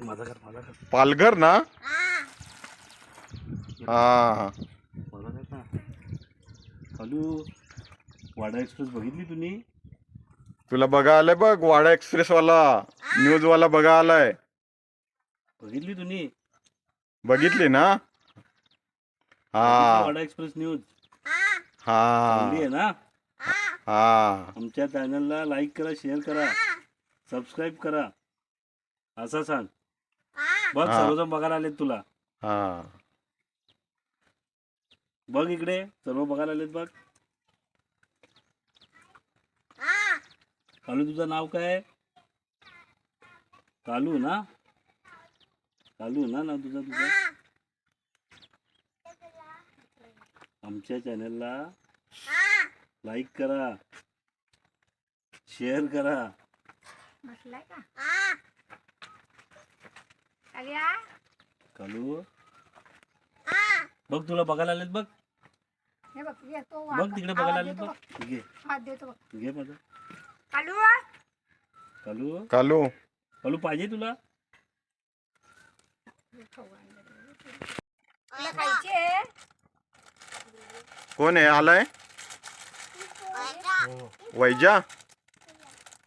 माझा माझा पालघर ना? हा. माझा कर ना. चालू. वाडा एक्सप्रेस बघितली तुम्ही? तुला बघा आलाय बघ वाडा एक्सप्रेस वाला न्यूज वाला बघा आलाय. बघितली तुम्ही? बघितली ना? हा. Wada express news? हा. आहे ना? हा. आमच्या चॅनलला लाईक करा शेअर करा. सबस्क्राईब करा. असं सांग. बघ हा. सर्वजण बघायला आलेत तुला. हा. बघ इकडे सर्व बघायला आलेत बघ. कालू तुझं नाव काय कालू ना? कालू ना नाव तुझं तुझं? आमच्या चॅनलला लाईक करा. शेअर करा. का? कालू? बघ तुला बघायला आलेत बघ. हे बघ तिकडे बघायला आलेत बघ. घे. हात देतो बघ. घे माझं. कालू? कालू? कालू. कालू पाहिजे तुला? तुला खायचे? कोण आहे? आलाय? वैजा.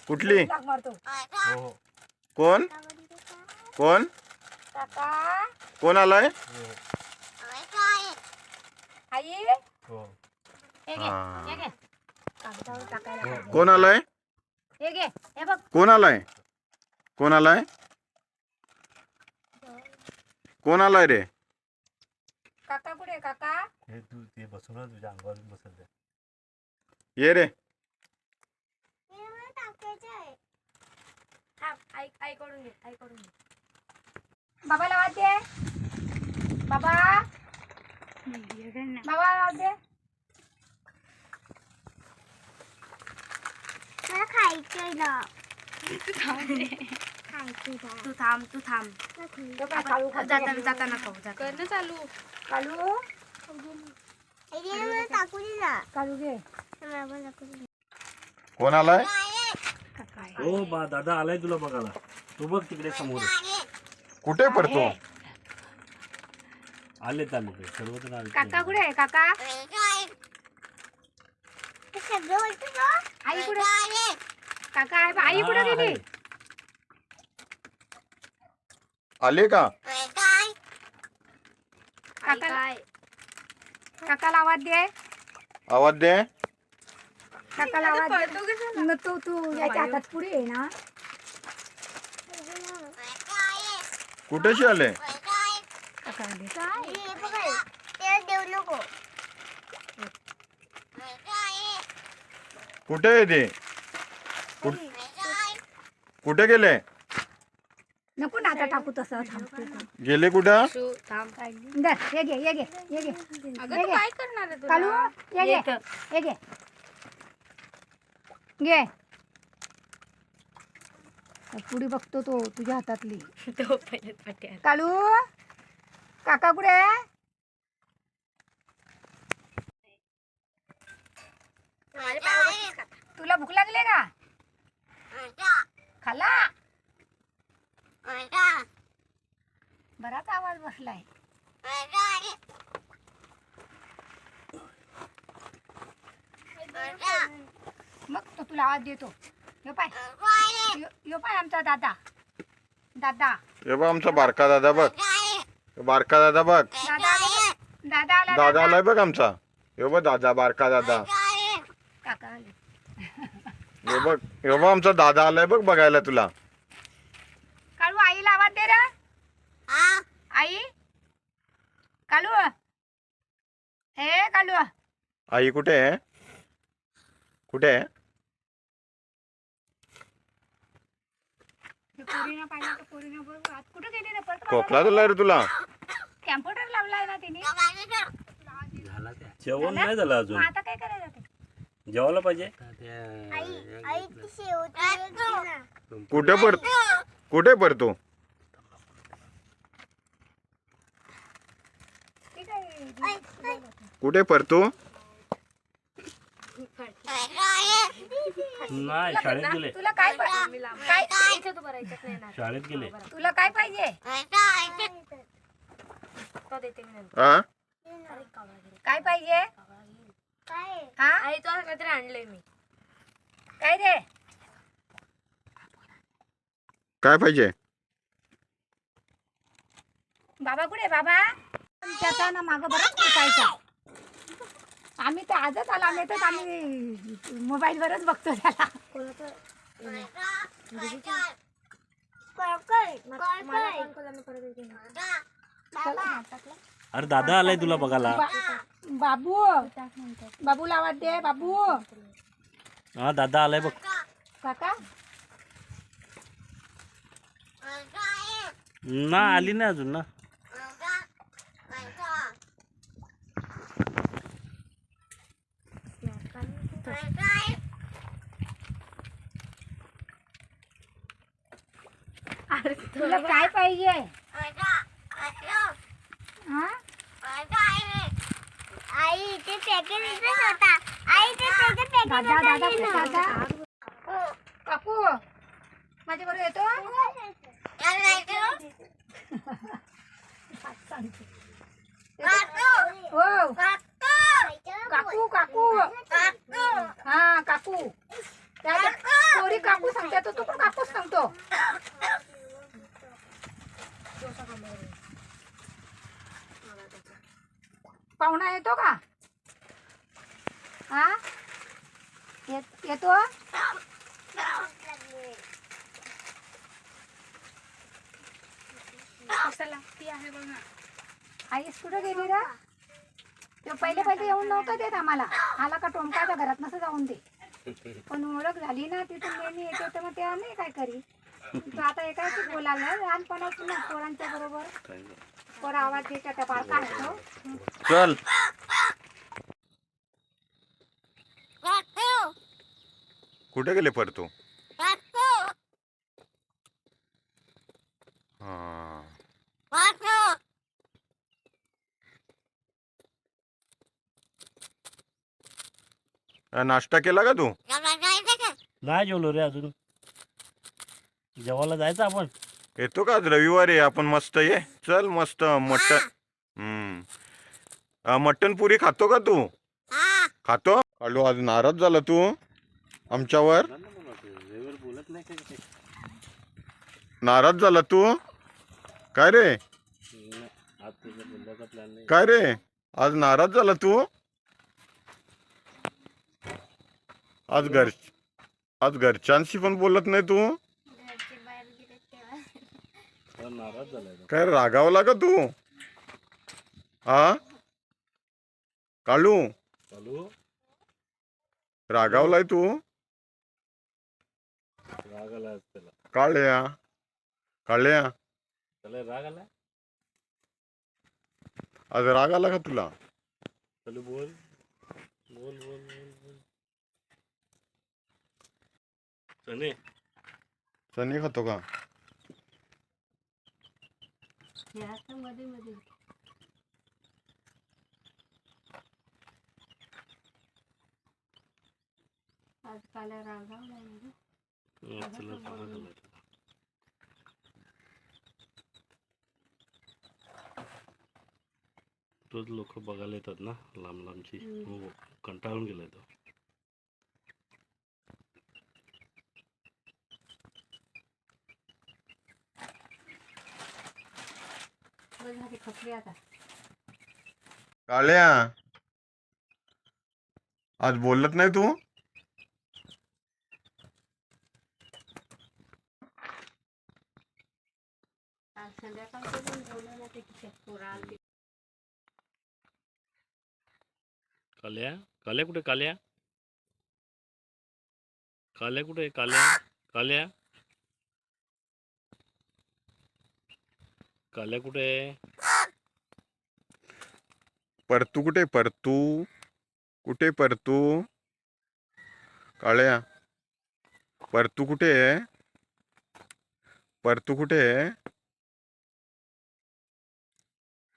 कुठली? लाग मारतो. कोण? कोण? काका. कोण आलाय? आई? हो. हे घे हा. हे घे. कागदावर टाकायला लागले. कोण आलाय? हे घे हे बघ. कोण आलाय? कोण आलाय? कोण आलाय रे? काका कुठे आहे, काका? हे तू ते बसून ना तुझ्या अंगावर बसत जा. ये रे. थांब आई आई कडून घे आई कडून घे बाबाला वाद दे बाबा. बाबा वाद दे तू थांब तू थांब तो काळू खातो जाताना? जाताना खाऊ जाताना. कर ना चालू. कालू? कालू घे. कोण आलाय? हो बा दादा आलाय तुला बघायला. तू बघ तिकडे समोर. कुठे पडतो आले ते? सर्वजण आले काका कुठे आहे काका? आई कुठे? काका आहे आई कुठे गेली? आले का? काका काकाला आवाज़ दे. आवाज़ दे. काकाला आवाज़ दे. न तू तू याच्या हातात पुढे आहे ना. आले काका दे. कुठे आहे ते? कुठे गेले? नको ना आता टाकू तसं गेले कुठं? थांब. दे हे घे हे घे हे घे अगं तू घे. काय करणार आहे कालू तुला हे घे हे घे. घे. पुढे बघतो तो तुझ्या हातातली. तो पहिले कालू काका कुठे आहे? तुला भूक लागली का खाला बराच आवाज बसलाय. मग तो तुला आवाज देतो. यो पाय. यो- यो पाय आमचा दादा. दादा. हे बघ आमचा बारका दादा बघ. बारका दादा बघ. दादा आला बघ. दादा आला दादा आलाय बघ आमचा. हे बघ दादा बारका दादा. काका आले. हे बघ हे बघ आमचा दादा आलाय बघ बघायला तुला. काळू आईला आवाज दे रे. आई? कालू? हे कालू. आई कुठे आहे? कुठे आहे हे पोरीनं पाहिलं तर पोरीनं बघ आत कुठं गेली रे परत खोकला तुला रे तुला. कॅम्प्युटर लावलाय ना तिने. झाला त्या. जेवण नाही झालं अजून. आता काय करायचं ते? जेवायला पाहिजे? कुठे पड कुठे पडतो कुठे पडतो नाही शाळेत गेले. तुला काय काय इथे तू बरं याच्यात नाही येणार. शाळेत गेले. तुला काय पाहिजे? तो देते मी नंतर. हा? अरे कावळा गेला, काय पाहिजे? कावळा गेला. हा? आई तो काहीतरी आणलंय मी. काय रे? काय पाहिजे? बाबा कुठे बाबा? त्याचा ना मागं बरंच शिकायचा आम्ही तर आजच आलो आम्ही तर आम्ही मोबाईलवरच बघतो त्याला. ना. अरे दादा आलाय तुला बघायला. बाबू बाबूला आवाज दे बाबू. हा दादा आलाय बघ. काका? ना आली नाही अजून ना तुला काय पाहिजे हा आई ते पॅकेट इथेच होता आई ते त्याचं पॅकेट दादा दादा कुठे दादा काकू माझ्या बरोबर येतो हो काकू काकू हा काकू त्या पोरी काकू सांगते तो तू पण काकूच सांगतो पाहुणा येतो का? हा? येत- आईस कुठं गेली रे? तो पहिले पहिले येऊन नव्हतं देत आम्हाला. आला का टोमकाच्या घरात नसं जाऊन दे. पण ओळख झाली ना तिथून नेहमी येते तर मग ते आम्ही काय करी? तो आता एकाच बोलायला लहानपणापासून ना पोरांच्या बरोबर. पोरा आवाज देतात त्या बाळका आहे तो चल. कुठे गेले पर तू? हा. अ, नाश्ता केला का तू? नाही जेवलो रे अजून. जेवायला जायचं आपण. येतो का आज रविवारी? आहे, आपण मस्त ये. चल मस्त मटन. हम्म. मटन पुरी खातो का तू? खातो? हॅलो आज नाराज झाला तू. आमच्यावर. बोलत नाही नाराज झाला तू? काय रे? आज तुझ्या बोलण्याचा प्लॅन नाही काय रे? आज नाराज झाला तू? आज घर आज घरच्यांशी पण बोलत नाही तू. नाराज झालाय. काय रागावला का तू? हा? काळू चालू रागावलाय तू? राग आला त्याला. काळ्या काळ्या त्याला राग आला आज राग आला का तुला? चालू बोल. बोल बोल बोल बोल. चने चणी खातो का? मध्ये मध्ये. आज काल रागावला हं, त्याला. रोज लोक बघायला येतात ना लांब लांबची. हो कंटाळून गेलाय तो. काळ्या आज बोलत नाही तू काल्या काल्या कुठे काल्या काल्या कुठे काल्या काल्या काल्या कुठे? परतू कुठे? परतू. कुठे परतू? काळ्या. परतू कुठे आहे? परतू कुठे आहे?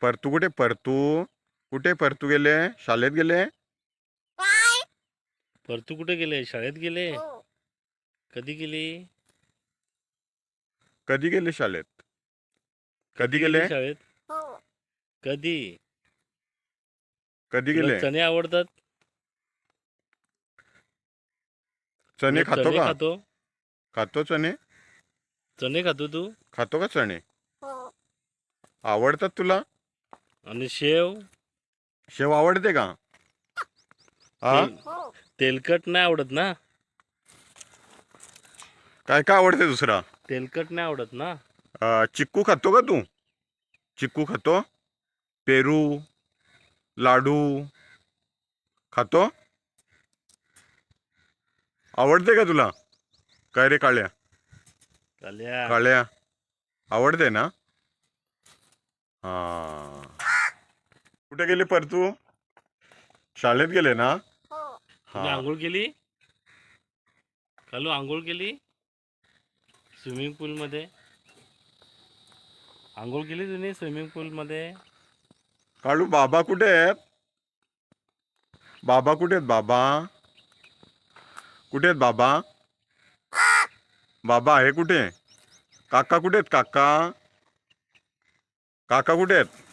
परतू कुठे? परतू. कुठे परतू गेले? शाळेत गेले? परतू कुठे गेले? शाळेत गेले? कधी गेली? कधी गेले शाळेत? कधी गेले शाळेत? हो. कधी? कधी तुला गेले? चणे आवडतात? चणे तुला खातो चणे का? खातो? खातो चणे? चणे खातो तू? खातो का चणे? हो. आवडतात तुला? आणि शेव? शेव आवडते का? हा तेल- हो. तेलकट नाही आवडत ना? काय काय आवडते दुसरा? तेलकट नाही आवडत ना? चिक्कू खातो का तू चिक्कू खातो पेरू लाडू खातो आवडते का तुला काय रे काळ्या काल्या काळ्या आवडते ना हा कुठे गेले परतू शाळेत गेले ना तुम्ही आंघोळ केली कालू आंघोळ केली स्विमिंग पूलमध्ये आंघोळ केली तुम्ही स्विमिंग पूलमध्ये? काळू बाबा कुठे आहेत? बाबा कुठे आहेत बाबा? कुठे आहेत बाबा? बाबा आहे कुठे? काका कुठे आहेत काका? काका कुठे आहेत?